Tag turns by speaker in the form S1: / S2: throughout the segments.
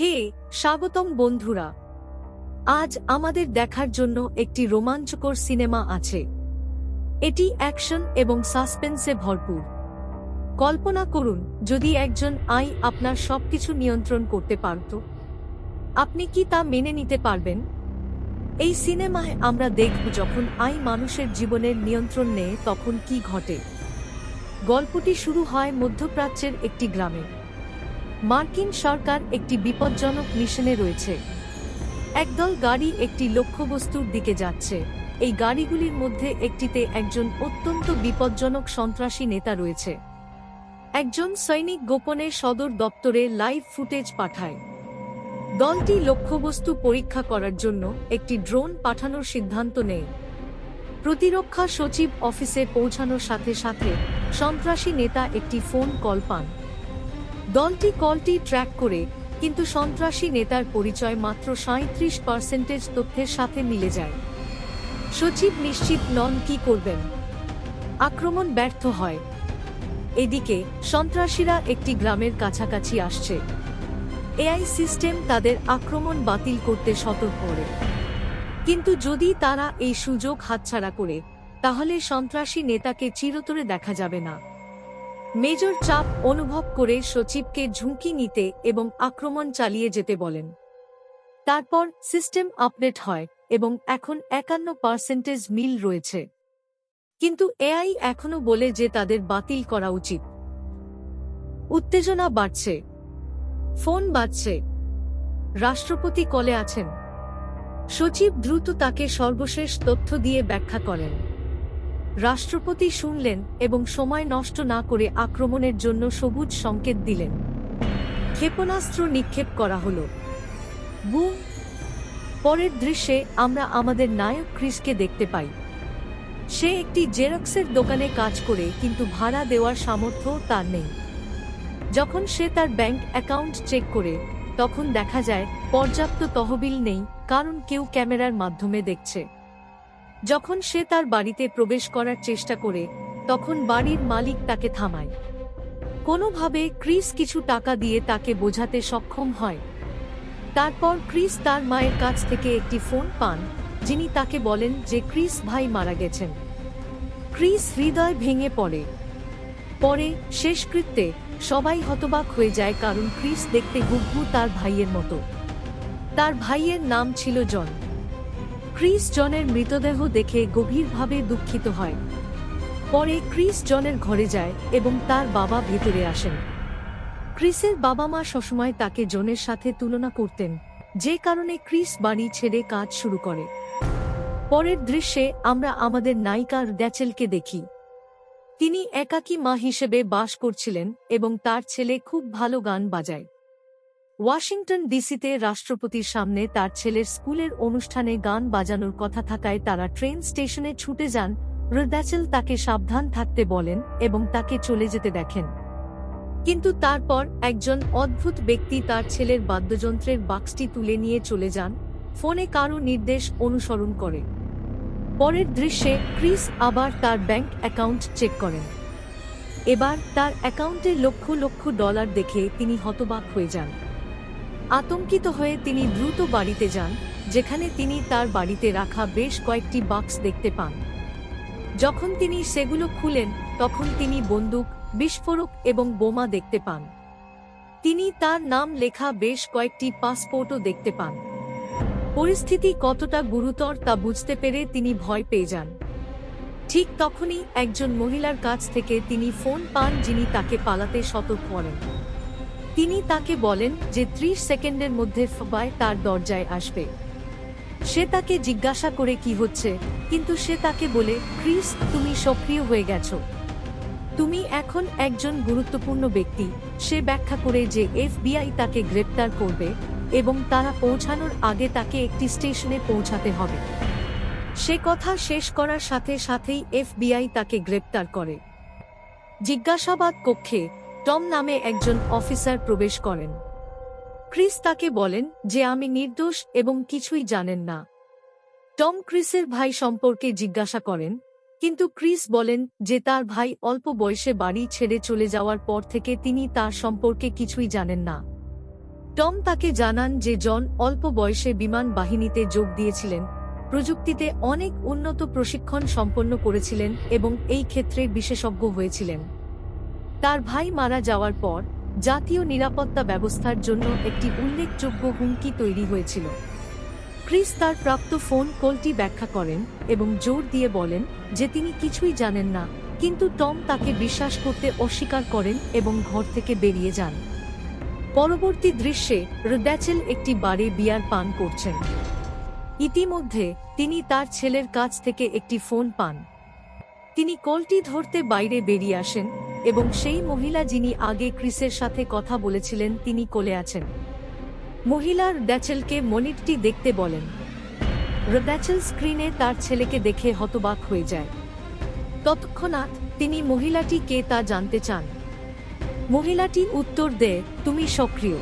S1: হে, স্বাগতম বন্ধুরা। আজ আমাদের দেখার জন্য একটি রোমাঞ্চকর সিনেমা আছে। এটি অ্যাকশন এবং সাসপেন্সে ভরপুর। কল্পনা করুন, যদি একজন আই আপনার সবকিছু নিয়ন্ত্রণ করতে পারত, আপনি কি তা মেনে নিতে পারবেন? এই সিনেমায় আমরা দেখব যখন আই মানুষের জীবনের নিয়ন্ত্রণ নেয় তখন কি ঘটে। গল্পটি শুরু হয় মধ্যপ্রাচ্যের একটি গ্রামে। মার্কিন সরকার একটি বিপজ্জনক মিশনে রয়েছে। একদল গাড়ি একটি লক্ষ্যবস্তুর দিকে যাচ্ছে। এই গাড়িগুলির মধ্যে একটিতে একজন অত্যন্ত বিপজ্জনক সন্ত্রাসী নেতা রয়েছে। একজন সৈনিক গোপনে সদর দপ্তরে লাইভ ফুটেজ পাঠায়। দলটি লক্ষ্যবস্তু পরীক্ষা করার জন্য একটি ড্রোন পাঠানোর সিদ্ধান্ত নেয়। প্রতিরক্ষা সচিব অফিসে পৌঁছানোর সাথে সাথে সন্ত্রাসী নেতা একটি ফোন কল পান। দলটি কলটি ট্র্যাক করে, কিন্তু সন্ত্রাসী নেতার পরিচয় মাত্র সাঁত্রিশ পার্সেন্টেজ তথ্যের সাথে মিলে যায়। সচিব নিশ্চিত নন কি করবেন। আক্রমণ ব্যর্থ হয়। এদিকে, সন্ত্রাসীরা একটি গ্রামের কাছাকাছি আসছে। এআই সিস্টেম তাদের আক্রমণ বাতিল করতে সতর্ক করে। কিন্তু যদি তারা এই সুযোগ হাতছাড়া করে, তাহলে সন্ত্রাসী নেতাকে চিরতরে দেখা যাবে না। মেজর চাপ অনুভব করে সচিবকে ঝুঁকি নিতে এবং আক্রমণ চালিয়ে যেতে বলেন। তারপর সিস্টেম আপডেট হয় এবং এখন একান্ন পার্সেন্টেজ মিল রয়েছে। কিন্তু এআই এখনও বলে যে তাদের বাতিল করা উচিত। উত্তেজনা বাড়ছে। ফোন বাজছে। রাষ্ট্রপতি কলে আছেন। সচিব দ্রুত তাকে সর্বশেষ তথ্য দিয়ে ব্যাখ্যা করেন। রাষ্ট্রপতি শুনলেন এবং সময় নষ্ট না করে আক্রমণের জন্য সবুজ সংকেত দিলেন। ক্ষেপণাস্ত্র নিক্ষেপ করা হল। বুম! পরের দৃশ্যে আমরা আমাদের নায়ক ক্রিসকে দেখতে পাই। সে একটি জেরক্সের দোকানে কাজ করে কিন্তু ভাড়া দেওয়ার সামর্থ্য তার নেই। যখন সে তার ব্যাংক অ্যাকাউন্ট চেক করে, তখন দেখা যায়, পর্যাপ্ত তহবিল নেই, কারণ কেউ ক্যামেরার মাধ্যমে দেখছে। যখন সে তার বাড়িতে প্রবেশ করার চেষ্টা করে, তখন বাড়ির মালিক তাকে থামায়। কোনোভাবে ক্রিস কিছু টাকা দিয়ে তাকে বোঝাতে সক্ষম হয়। তারপর ক্রিস তার মায়ের কাছ থেকে একটি ফোন পান, যিনি তাকে বলেন যে ক্রিস ভাই মারা গেছেন। ক্রিস হৃদয় ভেঙে পড়ে। পরে, শেষকৃত্যে, সবাই হতবাক হয়ে যায় কারণ ক্রিস দেখতে হুবহু তার ভাইয়ের মতো। তার ভাইয়ের নাম ছিল জন। ক্রিস জনের মৃতদেহ দেখে গভীরভাবে দুঃখিত হয়। পরে ক্রিস জনের ঘরে যায় এবং তার বাবা ভেতরে আসেন। ক্রিসের বাবা মা সবসময় তাকে জনের সাথে তুলনা করতেন, যে কারণে ক্রিস বাড়ি ছেড়ে কাজ শুরু করে। পরের দৃশ্যে আমরা আমাদের নায়িকার ড্যাচেলকে দেখি। তিনি একাকী মা হিসেবে বাস করছিলেন এবং তার ছেলে খুব ভালো গান বাজায়। ওয়াশিংটন ডিসিতে রাষ্ট্রপতির সামনে তার ছেলের স্কুলের অনুষ্ঠানে গান বাজানোর কথা থাকায় তারা ট্রেন স্টেশনে ছুটে যান, রদাচেল তাকে সাবধান থাকতে বলেন এবং তাকে চলে যেতে দেখেন। কিন্তু তারপর একজন অদ্ভুত ব্যক্তি তার ছেলের বাদ্যযন্ত্রের বাক্সটি তুলে নিয়ে চলে যান, ফোনে কারও নির্দেশ অনুসরণ করে। পরের দৃশ্যে ক্রিস আবার তার ব্যাংক অ্যাকাউন্ট চেক করেন। এবার তার অ্যাকাউন্টে লক্ষ লক্ষ ডলার দেখে তিনি হতবাক হয়ে যান। আতঙ্কিত হয়ে তিনি দ্রুত বাড়িতে যান, যেখানে তিনি তার বাড়িতে রাখা বেশ কয়েকটি বাক্স দেখতে পান। যখন তিনি সেগুলো খুলেন, তখন তিনি বন্দুক, বিস্ফোরক এবং বোমা দেখতে পান। তিনি তার নাম লেখা বেশ কয়েকটি পাসপোর্টও দেখতে পান। পরিস্থিতি কতটা গুরুতর তা বুঝতে পেরে তিনি ভয় পেয়ে যান। ঠিক তখনই একজন মহিলার কাছ থেকে তিনি ফোন পান যিনি তাকে পালাতে সতর্ক করেন। তিনি তাকে বলেন যে ত্রিশ সেকেন্ডের মধ্যে ফবায় তার দরজায় আসবে। সে তাকে জিজ্ঞাসা করে কি হচ্ছে, কিন্তু সে তাকে বলে, ক্রিস, তুমি সক্রিয় হয়ে গেছো। তুমি এখন একজন গুরুত্বপূর্ণ ব্যক্তি। সে ব্যাখ্যা করে যে এফবিআই তাকে গ্রেপ্তার করবে এবং তারা পৌঁছানোর আগে তাকে একটি স্টেশনে পৌঁছাতে হবে। সে কথা শেষ করার সাথে সাথেই এফবিআই তাকে গ্রেপ্তার করে। জিজ্ঞাসাবাদ কক্ষে টম নামে একজন অফিসার প্রবেশ করেন। ক্রিস তাকে বলেন যে আমি নির্দোষ এবং কিছুই জানেন না। টম ক্রিসের ভাই সম্পর্কে জিজ্ঞাসা করেন, কিন্তু ক্রিস বলেন যে তার ভাই অল্প বয়সে বাড়ি ছেড়ে চলে যাওয়ার পর থেকে তিনি তার সম্পর্কে কিছুই জানেন না। টম তাকে জানান যে জন অল্প বয়সে বিমান বাহিনীতে যোগ দিয়েছিলেন, প্রযুক্তিতে অনেক উন্নত প্রশিক্ষণ সম্পন্ন করেছিলেন এবং এই ক্ষেত্রে বিশেষজ্ঞ হয়েছিলেন। তার ভাই মারা যাওয়ার পর, জাতীয় নিরাপত্তা ব্যবস্থার জন্য একটি উল্লেখযোগ্য হুমকি তৈরি হয়েছিল। ক্রিস তার প্রাপ্ত ফোন কলটি ব্যাখ্যা করেন এবং জোর দিয়ে বলেন যে তিনি কিছুই জানেন না, কিন্তু টম তাকে বিশ্বাস করতে অস্বীকার করেন এবং ঘর থেকে বেরিয়ে যান। পরবর্তী দৃশ্যে রুদ্যাচেল একটি বারে বিয়ার পান করছেন। ইতিমধ্যে, তিনি তার ছেলের কাছ থেকে একটি ফোন পান। তিনি কলটি ধরতে বাইরে বেরিয়ে আসেন এবং সেই মহিলা যিনি আগে ক্রিসের সাথে কথা বলেছিলেন, তিনি কোলে আছেন। মহিলার ড্যাচেলকে মনিটটি দেখতে বলেন। রদ্যাচেল স্ক্রিনে তার ছেলেকে দেখে হতবাক হয়ে যায়। তৎক্ষণাৎ তিনি মহিলাটি কে তা জানতে চান। মহিলাটি উত্তর দেয়, তুমি সক্রিয়।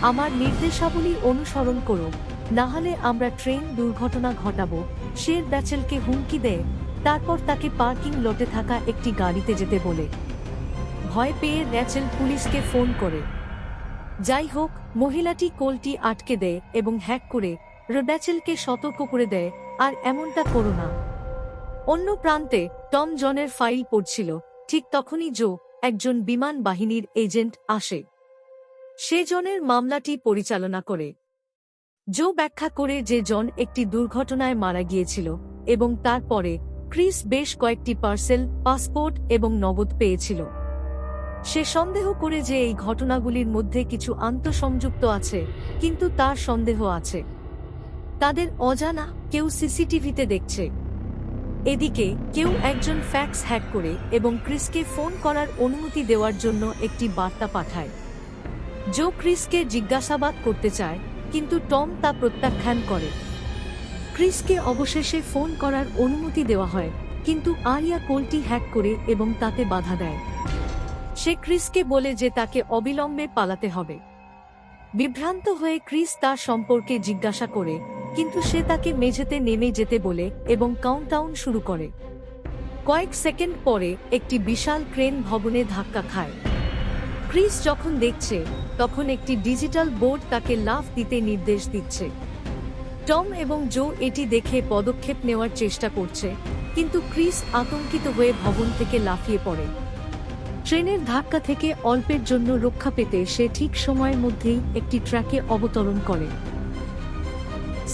S1: আমার নির্দেশাবলী অনুসরণ করো। নাহলে আমরা ট্রেন দুর্ঘটনা ঘটাবো। শের ব্যাচেলকে হুমকি দেয় তারপর তাকে পার্কিং লটে থাকা একটি গাড়িতে যেতে বলে। ভয় পেয়ে র্যাচেল পুলিশকে ফোন করে। যাই হোক, মহিলাটি কোলটি আটকে দেয় এবং হ্যাক করে রব্যাচেলকে সতর্ক করে দেয়, আর এমনটা করো না। অন্য প্রান্তে টম জনের ফাইল পড়ছিল। ঠিক তখনই জো, একজন বিমান বাহিনীর এজেন্ট, আসে। সে জনের মামলাটি পরিচালনা করে। জো ব্যাখ্যা করে যে জন একটি দুর্ঘটনায় মারা গিয়েছিল এবং তারপরে ক্রিস বেশ কয়েকটি পার্সেল, পাসপোর্ট এবং নগদ পেয়েছিল। সে সন্দেহ করে যে এই ঘটনাগুলির মধ্যে কিছু আন্তঃসংযুক্ত আছে, কিন্তু তার সন্দেহ আছে। তাদের অজানা কেউ সিসিটিভিতে দেখছে। এদিকে কেউ একজন ফ্যাক্স হ্যাক করে এবং ক্রিসকে ফোন করার অনুমতি দেওয়ার জন্য একটি বার্তা পাঠায়। জো ক্রিসকে জিজ্ঞাসাবাদ করতে চায়, কিন্তু টম তা প্রত্যাখ্যান করে। ক্রিসকে অবশেষে ফোন করার অনুমতি দেওয়া হয়, কিন্তু আরিয়া কোলটি হ্যাক করে এবং তাতে বাধা দেয়। সে ক্রিসকে বলে যে তাকে অবিলম্বে পালাতে হবে। বিভ্রান্ত হয়ে ক্রিস তার সম্পর্কে জিজ্ঞাসা করে, কিন্তু সে তাকে মেঝেতে নেমে যেতে বলে এবং কাউন্টাউন শুরু করে। কয়েক সেকেন্ড পরে একটি বিশাল ক্রেন ভবনে ধাক্কা খায়। ক্রিস যখন দেখছে, তখন একটি ডিজিটাল বোর্ড তাকে লাফ দিতে নির্দেশ দিচ্ছে। টম এবং জো এটি দেখে পদক্ষেপ নেওয়ার চেষ্টা করছে, কিন্তু ক্রিস আতঙ্কিত হয়ে ভবন থেকে লাফিয়ে পড়ে। ট্রেনের ধাক্কা থেকে অল্পের জন্য রক্ষা পেতে সে ঠিক সময়ের মধ্যেই একটি ট্র্যাকে অবতরণ করে।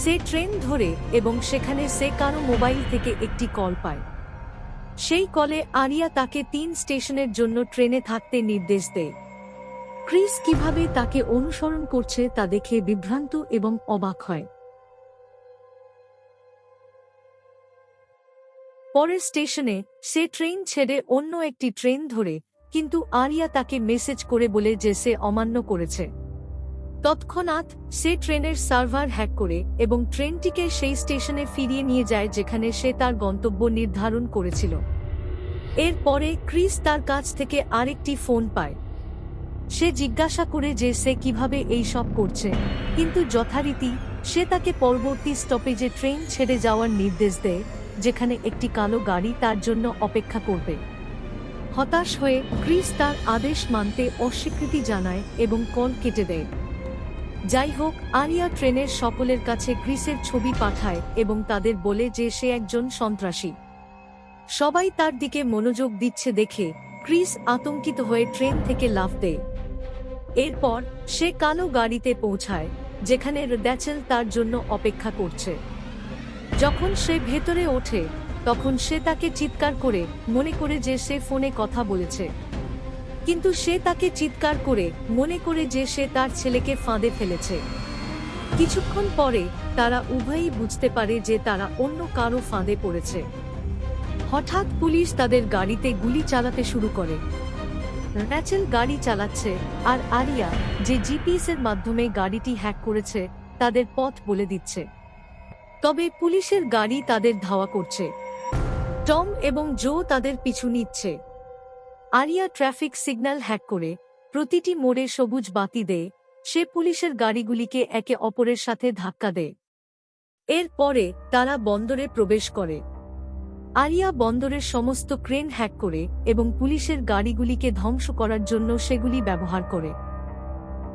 S1: সে ট্রেন ধরে এবং সেখানে সে কারও মোবাইল থেকে একটি কল পায়। সেই কলে আরিয়া তাকে তিন স্টেশনের জন্য ট্রেনে থাকতে নির্দেশ দেয়। ক্রিস কীভাবে তাকে অনুসরণ করছে তা দেখে বিভ্রান্ত এবং অবাক হয়। পরের স্টেশনে সে ট্রেন ছেড়ে অন্য একটি ট্রেন ধরে, কিন্তু আরিয়া তাকে মেসেজ করে বলে যে সে অমান্য করেছে। তৎক্ষণাৎ সে ট্রেনের সার্ভার হ্যাক করে এবং ট্রেনটিকে সেই স্টেশনে ফিরিয়ে নিয়ে যায় যেখানে সে তার গন্তব্য নির্ধারণ করেছিল। এরপরে ক্রিস তার কাছ থেকে আরেকটি ফোন পায়। সে জিজ্ঞাসা করে যে সে কীভাবে এই সব করছে, কিন্তু যথারীতি সে তাকে পরবর্তী স্টপেজে ট্রেন ছেড়ে যাওয়ার নির্দেশ দেয় যেখানে একটি কালো গাড়ি তার জন্য অপেক্ষা করবে। হতাশ হয়ে ক্রিস তার আদেশ মানতে অস্বীকৃতি জানায় এবং কল কেটে দেয়। যাই হোক আরিয়া ট্রেনের সকলের কাছে ক্রিসের ছবি পাঠায় এবং তাদের বলে যে সে একজন সন্ত্রাসী। সবাই তার দিকে মনোযোগ দিচ্ছে দেখে ক্রিস আতঙ্কিত হয়ে ট্রেন থেকে লাফ দেয়। এরপর সে কালো গাড়িতে পৌঁছায়, যেখানে রদ্যাচেল তার জন্য অপেক্ষা করছে। যখন সে ভেতরে ওঠে, তখন সে তাকে চিৎকার করে, মনে করে যে সে ফোনে কথা বলেছে। কিন্তু সে তাকে চিৎকার করে, মনে করে যে সে তার ছেলেকে ফাঁদে ফেলেছে। কিছুক্ষণ পরে তারা উভয়ই বুঝতে পারে যে তারা অন্য কারও ফাঁদে পড়েছে। হঠাৎ পুলিশ তাদের গাড়িতে গুলি চালাতে শুরু করে। র্যাচেল গাড়ি চালাচ্ছে, আর আরিয়া, যে জিপিএস এর মাধ্যমে গাড়িটি হ্যাক করেছে, তাদের পথ বলে দিচ্ছে। তবে পুলিশের গাড়ি তাদের ধাওয়া করছে। টম এবং জো তাদের পিছু নিচ্ছে। আরিয়া ট্রাফিক সিগন্যাল হ্যাক করে প্রতিটি মোড়ে সবুজ বাতি দেয়। সে পুলিশের গাড়িগুলিকে একে অপরের সাথে ধাক্কা দেয়। এরপরে তারা বন্দরে প্রবেশ করে। আরিয়া বন্দরের সমস্ত ক্রেন হ্যাক করে এবং পুলিশের গাড়িগুলিকে ধ্বংস করার জন্য সেগুলি ব্যবহার করে।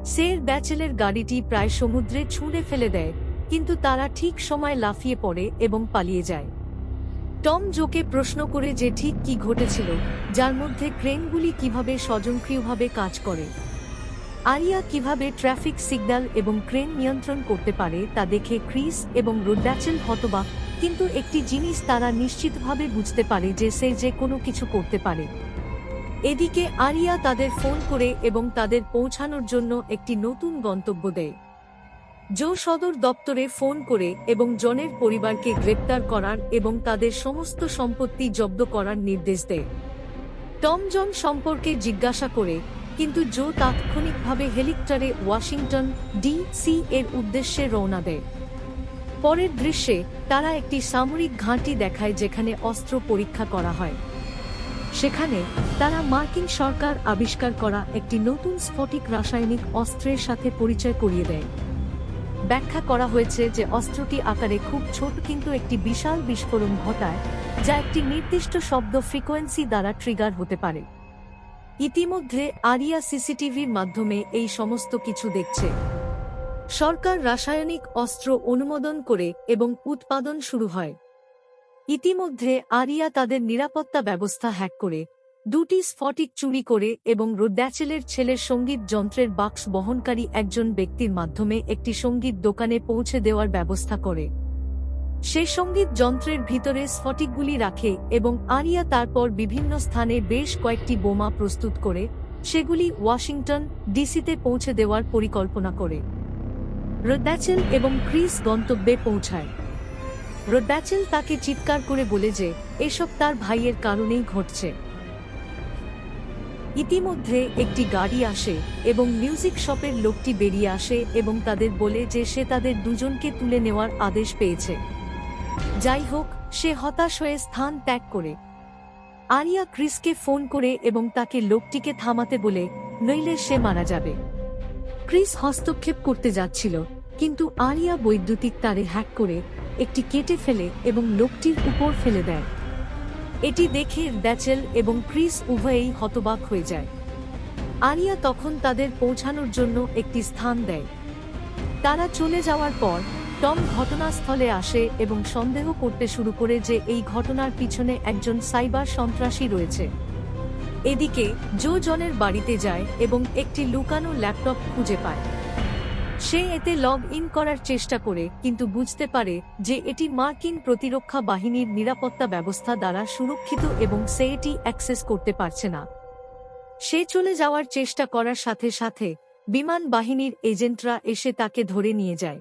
S1: সের ব্যাচেলের গাড়িটি প্রায় সমুদ্রে ছুঁড়ে ফেলে দেয়। কিন্তু তারা ঠিক সময় লাফিয়ে পড়ে এবং পালিয়ে যায়। টম জোকে প্রশ্ন করে যে ঠিক কি ঘটেছিল, যার মধ্যে ক্রেনগুলি কীভাবে স্বজনক্রিয়ভাবে কাজ করে, আরিয়া কীভাবে ট্রাফিক সিগন্যাল এবং ক্রেন নিয়ন্ত্রণ করতে পারে তা দেখে ক্রিস এবং রোড্যাচেল হতবাক, কিন্তু একটি জিনিস তারা নিশ্চিতভাবে বুঝতে পারে যে সে যে কোনো কিছু করতে পারে। এদিকে আরিয়া তাদের ফোন করে এবং তাদের পৌঁছানোর জন্য একটি নতুন গন্তব্য দেয়। জো সদর দপ্তরে ফোন করে এবং জনের পরিবারকে গ্রেপ্তার করার এবং তাদের সমস্ত সম্পত্তি জব্দ করার নির্দেশ দেয়। টম জন সম্পর্কে জিজ্ঞাসা করে, কিন্তু জো তাৎক্ষণিকভাবে হেলিকপ্টারে ওয়াশিংটন ডিসি এর উদ্দেশ্যে রওনা দেয়। পরের দৃশ্যে তারা একটি সামরিক ঘাঁটি দেখায় যেখানে অস্ত্র পরীক্ষা করা হয়। সেখানে তারা মার্কিন সরকার আবিষ্কার করা একটি নতুন স্ফটিক রাসায়নিক অস্ত্রের সাথে পরিচয় করিয়ে দেয়। ব্যাখ্যা করা হয়েছে যে অস্ত্রটি আকারে খুব ছোট কিন্তু একটি বিশাল বিস্ফোরণ ঘটায়, যা একটি নির্দিষ্ট শব্দ ফ্রিকোয়েন্সি দ্বারা ট্রিগার হতে পারে। ইতিমধ্যে আরিয়া সিসিটিভির মাধ্যমে এই সমস্ত কিছু দেখছে। সরকার রাসায়নিক অস্ত্র অনুমোদন করে এবং উৎপাদন শুরু হয়। ইতিমধ্যে আরিয়া তাদের নিরাপত্তা ব্যবস্থা হ্যাক করে দুটি স্ফটিক চুরি করে এবং রোদ্যাচেলের ছেলের সংগীত যন্ত্রের বাক্স বহনকারী একজন ব্যক্তির মাধ্যমে একটি সংগীত দোকানে পৌঁছে দেওয়ার ব্যবস্থা করে। সে সংগীত যন্ত্রের ভিতরে স্ফটিকগুলি রাখে এবং আরিয়া তারপর বিভিন্ন স্থানে বেশ কয়েকটি বোমা প্রস্তুত করে সেগুলি ওয়াশিংটন, ডিসিতে পৌঁছে দেওয়ার পরিকল্পনা করে। রোদ্যাচেল এবং ক্রিস গন্তব্যে পৌঁছায়। রোদ্যাচেল তাকে চিৎকার করে বলে যে, এসব তার ভাইয়ের কারণেই ঘটছে। ইতিমধ্যে একটি গাড়ি আসে এবং মিউজিক শপের লোকটি বেরিয়ে আসে এবং তাদের বলে যে সে তাদের দুজনকে তুলে নেওয়ার আদেশ পেয়েছে। যাই হোক, সে হতাশ হয়ে স্থান ত্যাগ করে। আরিয়া ক্রিসকে ফোন করে এবং তাকে লোকটিকে থামাতে বলে, নইলে সে মারা যাবে। ক্রিস হস্তক্ষেপ করতে যাচ্ছিল, কিন্তু আরিয়া বৈদ্যুতিক তারে হ্যাক করে একটি কেটে ফেলে এবং লোকটির উপর ফেলে দেয়। এটি দেখে ব্যাচেল এবং ক্রিস উভয়েই হতবাক হয়ে যায়। আরিয়া তখন তাদের পৌঁছানোর জন্য একটি স্থান দেয়। তারা চলে যাওয়ার পর, টম ঘটনাস্থলে আসে এবং সন্দেহ করতে শুরু করে যে এই ঘটনার পিছনে একজন সাইবার সন্ত্রাসী রয়েছে। এদিকে, জো জনের বাড়িতে যায় এবং একটি লুকানো ল্যাপটপ খুঁজে পায়। সে এতে লগ ইন করার চেষ্টা করে, কিন্তু বুঝতে পারে যে এটি মার্কিন প্রতিরক্ষা বাহিনীর নিরাপত্তা ব্যবস্থা দ্বারা সুরক্ষিত এবং সে এটি অ্যাক্সেস করতে পারছে না। সে চলে যাওয়ার চেষ্টা করার সাথে সাথে বিমান বাহিনীর এজেন্টরা এসে তাকে ধরে নিয়ে যায়।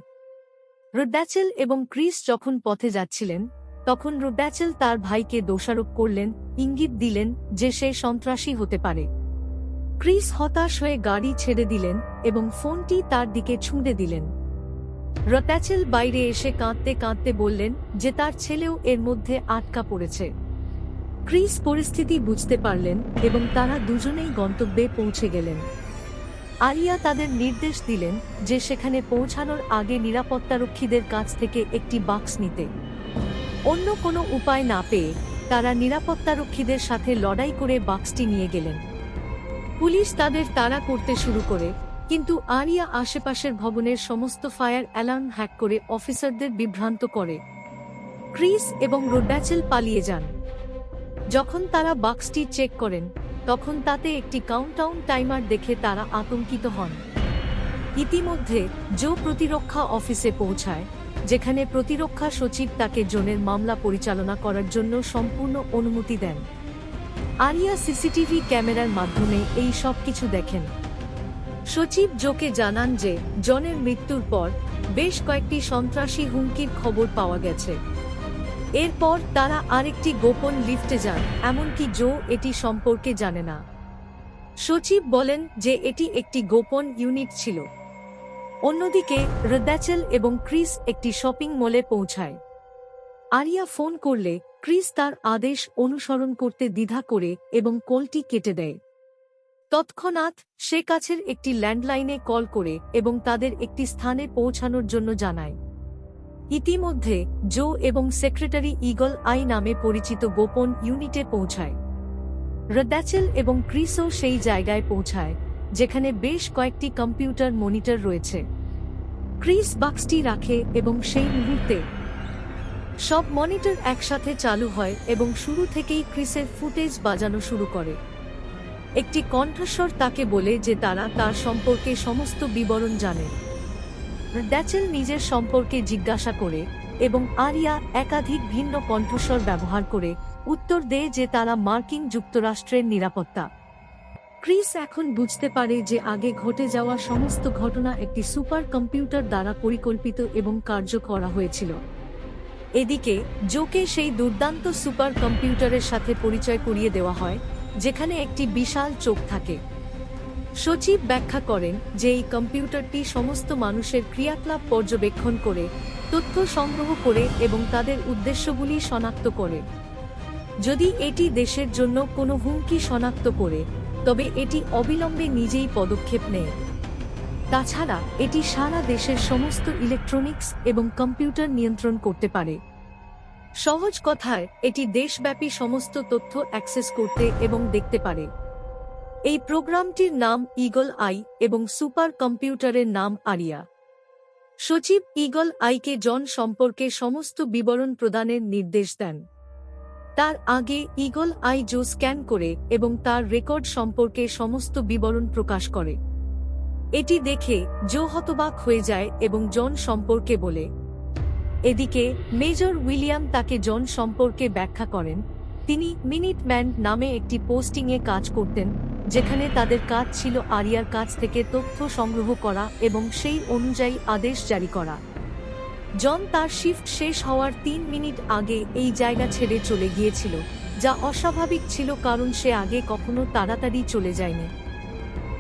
S1: রুড্যাচেল এবং ক্রিস যখন পথে যাচ্ছিলেন, তখন রুড্যাচেল তার ভাইকে দোষারোপ করলেন, ইঙ্গিত দিলেন যে সে সন্ত্রাসী হতে পারে। ক্রিস হতাশ হয়ে গাড়ি ছেড়ে দিলেন এবং ফোনটি তার দিকে ছুঁড়ে দিলেন। রত্যাচেল বাইরে এসে কাঁদতে কাঁদতে বললেন যে তার ছেলেও এর মধ্যে আটকা পড়েছে। ক্রিস পরিস্থিতি বুঝতে পারলেন এবং তারা দুজনেই গন্তব্যে পৌঁছে গেলেন। আরিয়া তাদের নির্দেশ দিলেন যে সেখানে পৌঁছানোর আগে নিরাপত্তারক্ষীদের কাছ থেকে একটি বাক্স নিতে। অন্য কোনো উপায় না পেয়ে তারা নিরাপত্তারক্ষীদের সাথে লড়াই করে বাক্সটি নিয়ে গেলেন। পুলিশ তাদের তাড়া করতে শুরু করে, কিন্তু আরিয়া আশেপাশের ভবনের সমস্ত ফায়ার অ্যালার্ম হ্যাক করে অফিসারদের বিভ্রান্ত করে। ক্রিস এবং রোড্যাচেল পালিয়ে যান। যখন তারা বাক্সটি চেক করেন, তখন তাতে একটি কাউন্টাউন টাইমার দেখে তারা আতঙ্কিত হন। ইতিমধ্যে, জো প্রতিরক্ষা অফিসে পৌঁছায়, যেখানে প্রতিরক্ষা সচিব তাকে জোনের মামলা পরিচালনা করার জন্য সম্পূর্ণ অনুমতি দেন। আরিয়া সিসিটিভি ক্যামেরার মাধ্যমে এই সব কিছু দেখেন। সচিব জোকে জানান যে, জনের মৃত্যুর পর বেশ কয়েকটি সন্ত্রাসী হুমকির খবর পাওয়া গেছে। এরপর তারা আরেকটি গোপন লিফটে যান, এমনকি জো এটি সম্পর্কে জানে না। সচিব বলেন যে, এটি একটি গোপন ইউনিট ছিল। অন্যদিকে রদ্যাচেল এবং ক্রিস একটি শপিং মলে পৌঁছায়। আরিয়া ফোন করলে ক্রিস তার আদেশ অনুসরণ করতে দ্বিধা করে এবং কলটি কেটে দেয়। তৎক্ষণাৎ সে কাছের একটি ল্যান্ডলাইনে কল করে এবং তাদের একটি স্থানে পৌঁছানোর জন্য জানায়। ইতিমধ্যে জো এবং সেক্রেটারি ইগল আই নামে পরিচিত গোপন ইউনিটে পৌঁছায়। রদ্যাচেল এবং ক্রিসও সেই জায়গায় পৌঁছায়, যেখানে বেশ কয়েকটি কম্পিউটার মনিটর রয়েছে। ক্রিস বাক্সটি রাখে এবং সেই মুহূর্তে সব মনিটর একসাথে চালু হয় এবং শুরু থেকেই ক্রিসের ফুটেজ বাজানো শুরু করে। একটি কণ্ঠস্বর তাকে বলে যে তারা তার সম্পর্কে সমস্ত বিবরণ জানে। ড্যাচেল নিজের সম্পর্কে জিজ্ঞাসা করে এবং আরিয়া একাধিক ভিন্ন কণ্ঠস্বর ব্যবহার করে উত্তর দেয় যে তারা মার্কিন যুক্তরাষ্ট্রের নিরাপত্তা। ক্রিস এখন বুঝতে পারে যে আগে ঘটে যাওয়া সমস্ত ঘটনা একটি সুপার কম্পিউটার দ্বারা পরিকল্পিত এবং কার্য করা হয়েছিল। এদিকে, জোকে সেই দুর্দান্ত সুপার কম্পিউটারের সাথে পরিচয় করিয়ে দেওয়া হয়, যেখানে একটি বিশাল চোখ থাকে। সচিব ব্যাখ্যা করেন যে এই কম্পিউটারটি সমস্ত মানুষের ক্রিয়াকলাপ পর্যবেক্ষণ করে, তথ্য সংগ্রহ করে এবং তাদের উদ্দেশ্যগুলি শনাক্ত করে। যদি এটি দেশের জন্য কোনো হুমকি শনাক্ত করে, তবে এটি অবিলম্বে নিজেই পদক্ষেপ নেয়। তাছাড়া, এটি সারা দেশের সমস্ত ইলেকট্রনিক্স এবং কম্পিউটার নিয়ন্ত্রণ করতে পারে। সহজ কথায়, এটি দেশব্যাপী সমস্ত তথ্য অ্যাক্সেস করতে এবং দেখতে পারে। এই প্রোগ্রামটির নাম ইগল আই এবং সুপার কম্পিউটারের নাম আরিয়া সচিব ইগল আইকে জন সম্পর্কে সমস্ত বিবরণ প্রদানের নির্দেশ দেন। তার আগে ইগল আই জো স্ক্যান করে এবং তার রেকর্ড সম্পর্কে সমস্ত বিবরণ প্রকাশ করে। এটি দেখে জো হতবাক হয়ে যায় এবং জন সম্পর্কে বলে, এদিকে, মেজর উইলিয়াম তাকে জন সম্পর্কে ব্যাখ্যা করেন। তিনি মিনিট ম্যান নামে একটি পোস্টিংয়ে কাজ করতেন, যেখানে তাদের কাজ ছিল আরিয়ার কাছ থেকে তথ্য সংগ্রহ করা এবং সেই অনুযায়ী আদেশ জারি করা। জন তার শিফট শেষ হওয়ার তিন মিনিট আগে এই জায়গা ছেড়ে চলে গিয়েছিল, যা অস্বাভাবিক ছিল কারণ সে আগে কখনো তাড়াতাড়ি চলে যায়নি।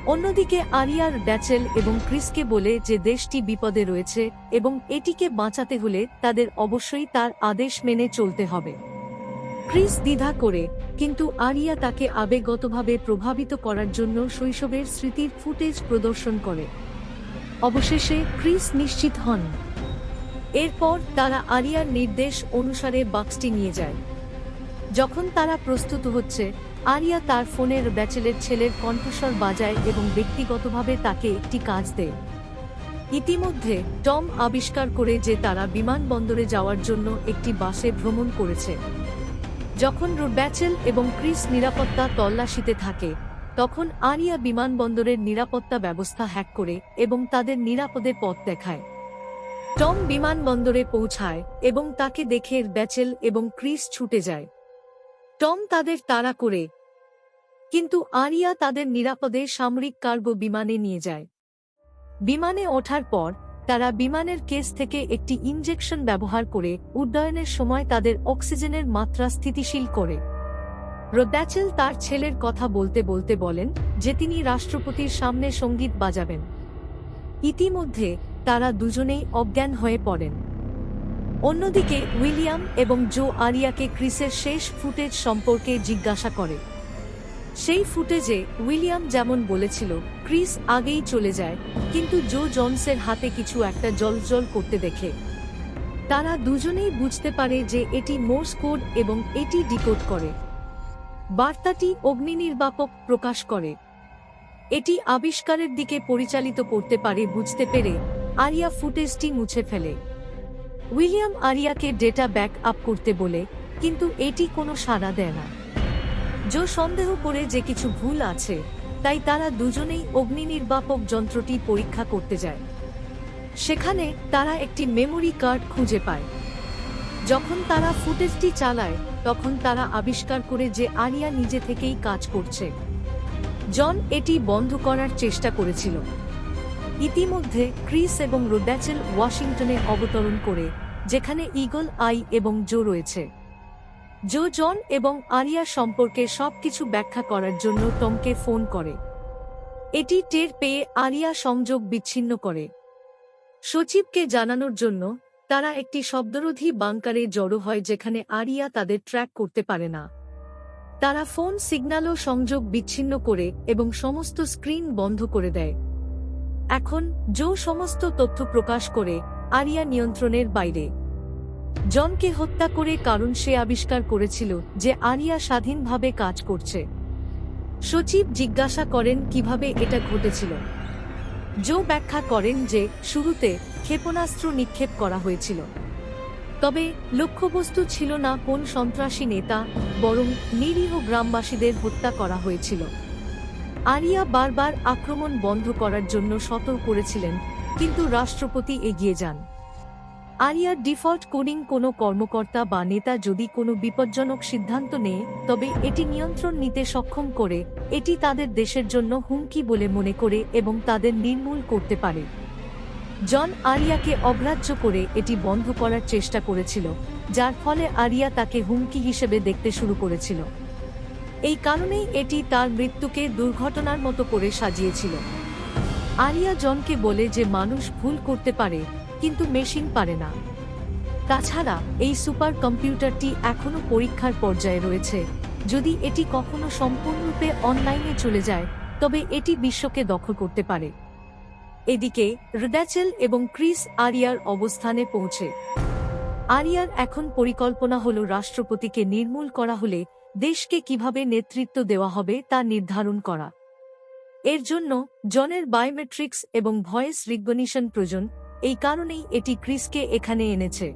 S1: অন্যদিকে আরিয়ার ড্যাচেল এবং ক্রিসকে বলে যে দেশটি বিপদে রয়েছে এবং এটিকে বাঁচাতে হলে তাদের অবশ্যই তার আদেশ মেনে চলতে হবে। ক্রিস দ্বিধা করে, কিন্তু আরিয়া তাকে আবেগতভাবে প্রভাবিত করার জন্য শৈশবের স্মৃতির ফুটেজ প্রদর্শন করে। অবশেষে ক্রিস নিশ্চিত হন। এরপর তারা আরিয়ার নির্দেশ অনুসারে বাক্সটি নিয়ে যায়। যখন তারা প্রস্তুত হচ্ছে আরিয়া তার ফোনের ব্যাচেলের ছেলের কণ্ঠস্বর বাজায় এবং ব্যক্তিগতভাবে তাকে একটি কাজ দেয়। ইতিমধ্যে টম আবিষ্কার করে যে তারা বিমানবন্দরে যাওয়ার জন্য একটি বাসে ভ্রমণ করেছে। যখন ব্যাচেল এবং ক্রিস নিরাপত্তা তল্লাশিতে থাকে, তখন আরিয়া বিমানবন্দরের নিরাপত্তা ব্যবস্থা হ্যাক করে এবং তাদের নিরাপদে পথ দেখায়। টম বিমানবন্দরে পৌঁছায় এবং তাকে দেখে ব্যাচেল এবং ক্রিস ছুটে যায়। টম তাদের তাড়া করে। কিন্তু আরিয়া তাদের নিরাপদে সামরিক কার্গো বিমানে নিয়ে যায়। বিমানে ওঠার পর, তারা বিমানের কেস থেকে একটি ইনজেকশন ব্যবহার করে উড্ডয়নের সময় তাদের অক্সিজেনের মাত্রা স্থিতিশীল করে। রোদ্যাচেল তার ছেলের কথা বলতে বলতে বলেন যে তিনি রাষ্ট্রপতির সামনে সংগীত বাজাবেন। ইতিমধ্যে তারা দুজনেই অজ্ঞান হয়ে পড়েন। অন্যদিকে, উইলিয়াম এবং জো আরিয়াকে ক্রিসের শেষ ফুটেজ সম্পর্কে জিজ্ঞাসা করে। সেই ফুটেজে উইলিয়াম যেমন বলেছিল, ক্রিস আগেই চলে যায়, কিন্তু জো জনসের হাতে কিছু একটা জল করতে দেখে। তারা দুজনেই বুঝতে পারে যে এটি মোর্স কোড এবং এটি ডিকোড করে। বার্তাটি অগ্নিনির্বাপক প্রকাশ করে। এটি আবিষ্কারের দিকে পরিচালিত করতে পারে বুঝতে পেরে আরিয়া ফুটেজটি মুছে ফেলে। উইলিয়াম আরিয়াকে ডেটা ব্যাক আপ করতে বলে, কিন্তু এটি কোনো সাড়া দেয় না। জো সন্দেহ করে যে কিছু ভুল আছে, তাই তারা দুজনেই অগ্নি নির্বাপক যন্ত্রটি পরীক্ষা করতে যায়। সেখানে তারা একটি মেমোরি কার্ড খুঁজে পায়। যখন তারা ফুটেজটি চালায়, তখন তারা আবিষ্কার করে যে আরিয়া নিজে থেকেই কাজ করছে। জন এটি বন্ধ করার চেষ্টা করেছিল। ইতিমধ্যে ক্রিস এবং রোড্যাচেল ওয়াশিংটনে অবতরণ করে, যেখানে ইগল আই এবং জো রয়েছে। জো জন এবং আরিয়া সম্পর্কে সবকিছু ব্যাখ্যা করার জন্য টমকে ফোন করে। এটি টের পেয়ে আরিয়া সংযোগ বিচ্ছিন্ন করে। সচিবকে জানানোর জন্য তারা একটি শব্দরোধী বাংকারে জড়ো হয় যেখানে আরিয়া তাদের ট্র্যাক করতে পারে না। তারা ফোন সিগন্যালও সংযোগ বিচ্ছিন্ন করে এবং সমস্ত স্ক্রিন বন্ধ করে দেয়। এখন, জো সমস্ত তথ্য প্রকাশ করে আরিয়া নিয়ন্ত্রণের বাইরে। জনকে হত্যা করে কারণ সে আবিষ্কার করেছিল যে আরিয়া স্বাধীনভাবে কাজ করছে। সচিব জিজ্ঞাসা করেন কীভাবে এটা ঘটেছিল। জো ব্যাখ্যা করেন যে শুরুতে ক্ষেপণাস্ত্র নিক্ষেপ করা হয়েছিল। তবে লক্ষ্যবস্তু ছিল না কোন সন্ত্রাসী নেতা, বরং নিরীহ গ্রামবাসীদের হত্যা করা হয়েছিল। আরিয়া বারবার আক্রমণ বন্ধ করার জন্য সতর্ক করেছিলেন, কিন্তু রাষ্ট্রপতি এগিয়ে যান। আরিয়ার ডিফল্ট কোডিং কোনো কর্মকর্তা বা নেতা যদি কোনো বিপজ্জনক সিদ্ধান্ত নেয়, তবে এটি নিয়ন্ত্রণ নিতে সক্ষম করে, এটি তাদের দেশের জন্য হুমকি বলে মনে করে এবং তাদের নির্মূল করতে পারে। জন আরিয়াকে অগ্রাহ্য করে এটি বন্ধ করার চেষ্টা করেছিল, যার ফলে আরিয়া তাকে হুমকি হিসেবে দেখতে শুরু করেছিল। এই কারণেই এটি তার মৃত্যুকে দুর্ঘটনার মতো করে সাজিয়েছিল। আরিয়া জনকে বলে যে মানুষ ভুল করতে পারে, কিন্তু মেশিন পারে না। তাছাড়া এই সুপার কম্পিউটারটি এখনও পরীক্ষার পর্যায়ে রয়েছে। যদি এটি কখনো সম্পূর্ণরূপে অনলাইনে চলে যায়, তবে এটি বিশ্বকে দখল করতে পারে। এদিকে রুডাচেল এবং ক্রিস আরিয়ার অবস্থানে পৌঁছে। আরিয়ার এখন পরিকল্পনা হল রাষ্ট্রপতিকে নির্মূল করা হলে দেশকে কীভাবে নেতৃত্ব দেওয়া হবে তা নির্ধারণ করা। এর জন্য জনের বায়োমেট্রিক্স এবং ভয়েস রিকগনিশন প্রয়োজন, এই কারণেই এটি ক্রিসকে এখানে এনেছে।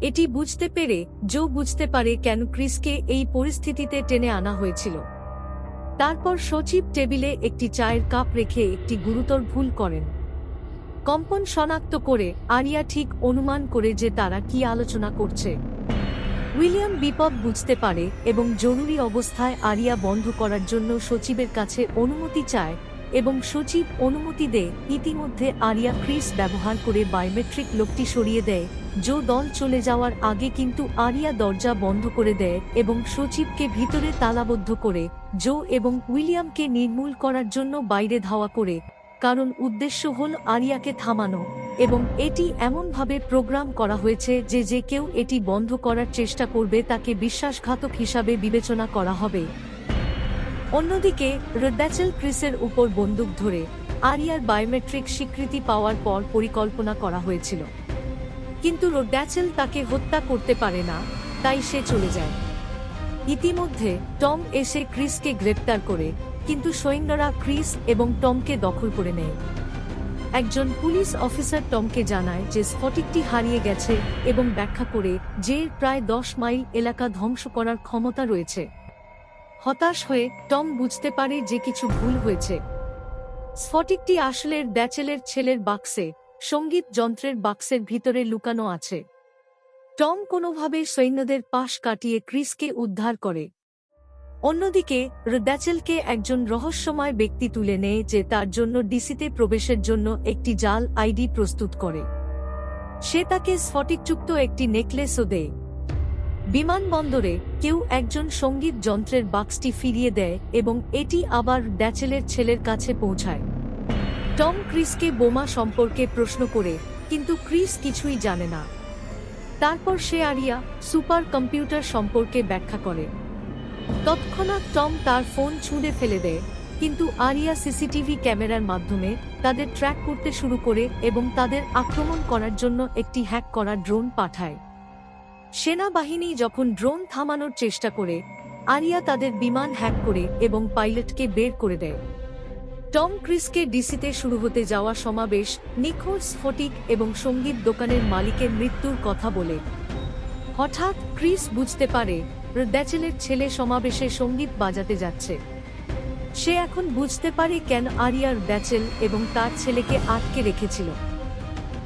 S1: এটি বুঝতে পেরে, জো বুঝতে পারে কেন ক্রিসকে এই পরিস্থিতিতে টেনে আনা হয়েছিল। তারপর সচিব টেবিলে একটি চায়ের কাপ রেখে একটি গুরুতর ভুল করেন। কম্পন শনাক্ত করে, আরিয়া ঠিক অনুমান করে যে তারা কি আলোচনা করছে। উইলিয়াম বিপদ বুঝতে পারে এবং জরুরি অবস্থায় আরিয়া বন্ধ করার জন্য সচিবের কাছে অনুমতি চায় এবং সচিব অনুমতি দেয়। ইতিমধ্যে আরিয়া ক্রিস ব্যবহার করে বায়োমেট্রিক লোকটি সরিয়ে দেয় জো দল চলে যাওয়ার আগে কিন্তু আরিয়া দরজা বন্ধ করে দেয় এবং সচিবকে ভিতরে তালাবদ্ধ করে জো এবং উইলিয়ামকে নির্মূল করার জন্য বাইরে ধাওয়া করে। কারণ উদ্দেশ্য হল আরিয়াকে থামানো, এবং এটি এমনভাবে প্রোগ্রাম করা হয়েছে যে যে কেউ এটি বন্ধ করার চেষ্টা করবে তাকে বিশ্বাসঘাতক হিসাবে বিবেচনা করা হবে। অন্যদিকে রুদ্যাচেল ক্রিসের উপর বন্দুক ধরে আরিয়ার বায়োমেট্রিক স্বীকৃতি পাওয়ার পর পরিকল্পনা করা হয়েছিল। কিন্তু রোড্যাচেল তাকে হত্যা করতে পারে না, তাই সে চলে যায়। ইতিমধ্যে, টম এসে ক্রিসকে গ্রেপ্তার করে, কিন্তু সৈন্যরা ক্রিস এবং টমকে দখল করে নেয়। একজন পুলিশ অফিসার টমকে জানায় যে স্ফটিকটি হারিয়ে গেছে এবং ব্যাখ্যা করে যে প্রায় দশ মাইল এলাকা ধ্বংস করার ক্ষমতা রয়েছে। হতাশ হয়ে, টম বুঝতে পারে যে কিছু ভুল হয়েছে। স্ফটিকটি আসলের ব্যাচেলের ছেলের বাক্সে, সংগীত যন্ত্রের বাক্সের ভিতরে লুকানো আছে। টম কোনোভাবে সৈন্যদের পাশ কাটিয়ে ক্রিসকে উদ্ধার করে। অন্যদিকে রুদ্যাচেলকে একজন রহস্যময় ব্যক্তি তুলে নেয় যে তার জন্য ডিসিতে প্রবেশের জন্য একটি জাল আইডি প্রস্তুত করে। সে তাকে স্ফটিকযুক্ত একটি নেকলেসও দেয়। বিমানবন্দরে কেউ একজন সংগীত যন্ত্রের বাক্সটি ফিরিয়ে দেয় এবং এটি আবার ড্যাচেলের ছেলের কাছে পৌঁছায়। টম ক্রিসকে বোমা সম্পর্কে প্রশ্ন করে, কিন্তু ক্রিস কিছুই জানে না। তারপর সে আরিয়া সুপার কম্পিউটার সম্পর্কে ব্যাখ্যা করে। তৎক্ষণাৎ টম তার ফোন ছুঁড়ে ফেলে দেয়, কিন্তু আরিয়া সিসিটিভি ক্যামেরার মাধ্যমে তাদের ট্র্যাক করতে শুরু করে এবং তাদের আক্রমণ করার জন্য একটি হ্যাক করা ড্রোন পাঠায়। সেনাবাহিনী যখন ড্রোন থামানোর চেষ্টা করে, আরিয়া তাদের বিমান হ্যাক করে এবং পাইলটকে বের করে দেয়। টম ক্রিসকে ডিসিতে শুরু হতে যাওয়া সমাবেশ নিখোঁজ স্ফটিক এবং সংগীত দোকানের মালিকের মৃত্যুর কথা বলে। হঠাৎ ক্রিস বুঝতে পারে রুদ্যাচেলের ছেলে সমাবেশে সংগীত বাজাতে যাচ্ছে। সে এখন বুঝতে পারে কেন আরিয়ার ব্যাচেল এবং তার ছেলেকে আটকে রেখেছিল।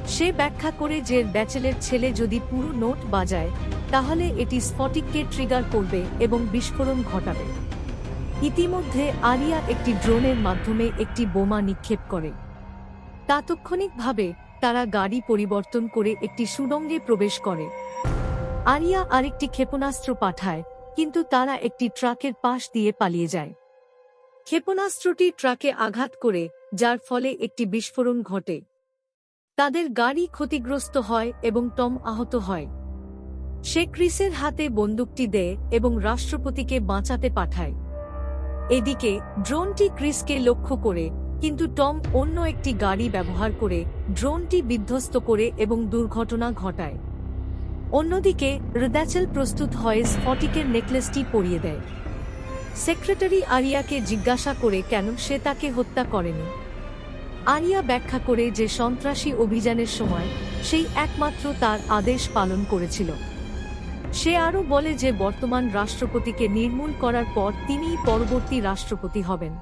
S1: সে ব্যাখ্যা করে যে ব্যাচেলের ছেলে যদি পুরো নোট বাজায়, তাহলে এটি স্ফটিককে ট্রিগার করবে এবং বিস্ফোরণ ঘটাবে। ইতিমধ্যে আরিয়া একটি ড্রোনের মাধ্যমে একটি বোমা নিক্ষেপ করে। তাৎক্ষণিকভাবে তারা গাড়ি পরিবর্তন করে একটি সুড়ঙ্গে প্রবেশ করে। আরিয়া আরেকটি ক্ষেপণাস্ত্র পাঠায়, কিন্তু তারা একটি ট্রাকের পাশ দিয়ে পালিয়ে যায়। ক্ষেপণাস্ত্রটি ট্রাকে আঘাত করে, যার ফলে একটি বিস্ফোরণ ঘটে। তাদের গাড়ি ক্ষতিগ্রস্ত হয় এবং টম আহত হয়। সে ক্রিসের হাতে বন্দুকটি দেয় এবং রাষ্ট্রপতিকে বাঁচাতে পাঠায়। এদিকে, ড্রোনটি ক্রিসকে লক্ষ্য করে, কিন্তু টম অন্য একটি গাড়ি ব্যবহার করে, ড্রোনটি বিধ্বস্ত করে এবং দুর্ঘটনা ঘটায়। অন্যদিকে রুদ্যাচেল প্রস্তুত হয়ে স্ফটিকের নেকলেসটি পরিয়ে দেয়। সেক্রেটারি আরিয়াকে জিজ্ঞাসা করে কেন সে তাকে হত্যা করেনি। আরিয়া ব্যাখ্যা করে যে সন্ত্রাসী অভিযানের সময়, সেই একমাত্র তার আদেশ পালন করেছিল। সে আরও বলে যে বর্তমান রাষ্ট্রপতিকে নির্মূল করার পর তিনিই পরবর্তী রাষ্ট্রপতি হবেন।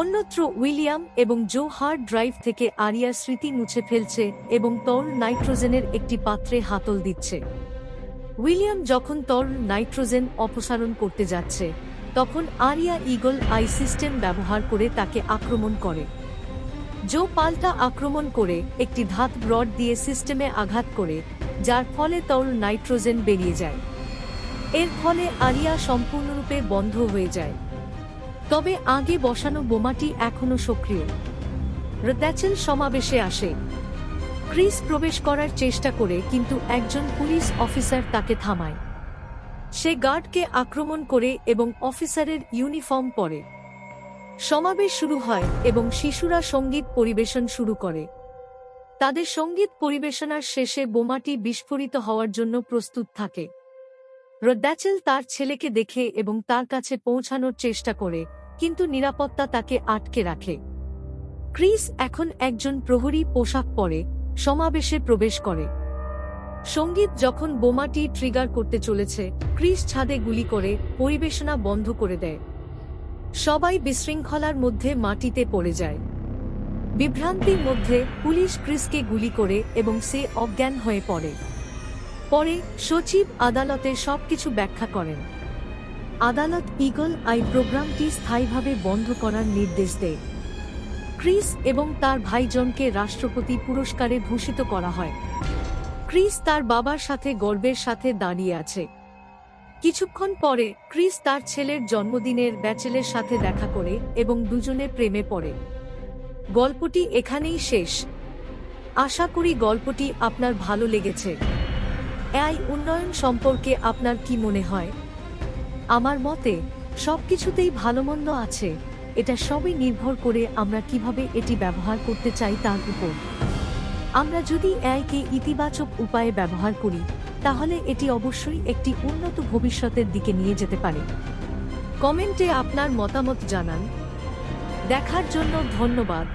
S1: অন্যত্র উইলিয়াম এবং জো হার্ড ড্রাইভ থেকে আরিয়ার স্মৃতি মুছে ফেলছে এবং তরল নাইট্রোজেনের একটি পাত্রে হাতল দিচ্ছে। উইলিয়াম যখন তরল নাইট্রোজেন অপসারণ করতে যাচ্ছে, তখন আরিয়া ইগল আই সিস্টেম ব্যবহার করে তাকে আক্রমণ করে। জো পাল্টা আক্রমণ করে একটি ধাত রড দিয়ে সিস্টেমে আঘাত করে, যার ফলে তরল নাইট্রোজেন বেরিয়ে যায়। এর ফলে আরিয়া সম্পূর্ণরূপে বন্ধ হয়ে যায়। তবে আগে বসানো বোমাটি এখনও সক্রিয়। রত্যাচেল সমাবেশে আসে। ক্রিস প্রবেশ করার চেষ্টা করে, কিন্তু একজন পুলিশ অফিসার তাকে থামায়। সে গার্ডকে আক্রমণ করে এবং অফিসারের ইউনিফর্ম পরে। সমাবেশ শুরু হয় এবং শিশুরা সংগীত পরিবেশন শুরু করে। তাদের সংগীত পরিবেশনার শেষে বোমাটি বিস্ফোরিত হওয়ার জন্য প্রস্তুত থাকে। রদ্যাচেল তার ছেলেকে দেখে এবং তার কাছে পৌঁছানোর চেষ্টা করে, কিন্তু নিরাপত্তা তাকে আটকে রাখে। ক্রিস এখন একজন প্রহরী পোশাক পরে, সমাবেশে প্রবেশ করে। সংগীত যখন বোমাটি ট্রিগার করতে চলেছে, ক্রিস ছাদে গুলি করে পরিবেশনা বন্ধ করে দেয়। সবাই বিশৃঙ্খলার মধ্যে মাটিতে পড়ে যায়। বিভ্রান্তির মধ্যে পুলিশ ক্রিসকে গুলি করে এবং সে অজ্ঞান হয়ে পড়ে। পরে সচিব আদালতে সবকিছু ব্যাখ্যা করেন। আদালত ইগল আই প্রোগ্রামটি স্থায়ীভাবে বন্ধ করার নির্দেশ দেয়। ক্রিস এবং তার ভাইজনকে রাষ্ট্রপতি পুরস্কারে ভূষিত করা হয়। ক্রিস তার বাবার সাথে গর্বের সাথে দাঁড়িয়ে আছে। কিছুক্ষণ পরে ক্রিস তার ছেলের জন্মদিনের ব্যাচেলের সাথে দেখা করে এবং দুজনে প্রেমে পড়ে। গল্পটি এখানেই শেষ। আশা করি গল্পটি আপনার ভালো লেগেছে। এআই উন্নয়ন সম্পর্কে আপনার কি মনে হয়? আমার মতে, সবকিছুতেই ভালো মন্দ আছে। এটা সবই নির্ভর করে আমরা কীভাবে এটি ব্যবহার করতে চাই তার উপর। আমরা যদি এআইকে ইতিবাচক উপায়ে ব্যবহার করি তাহলে এটি অবশ্যই একটি উন্নত ভবিষ্যতের দিকে নিয়ে যেতে পারে। কমেন্টে আপনার মতামত জানান। দেখার জন্য ধন্যবাদ।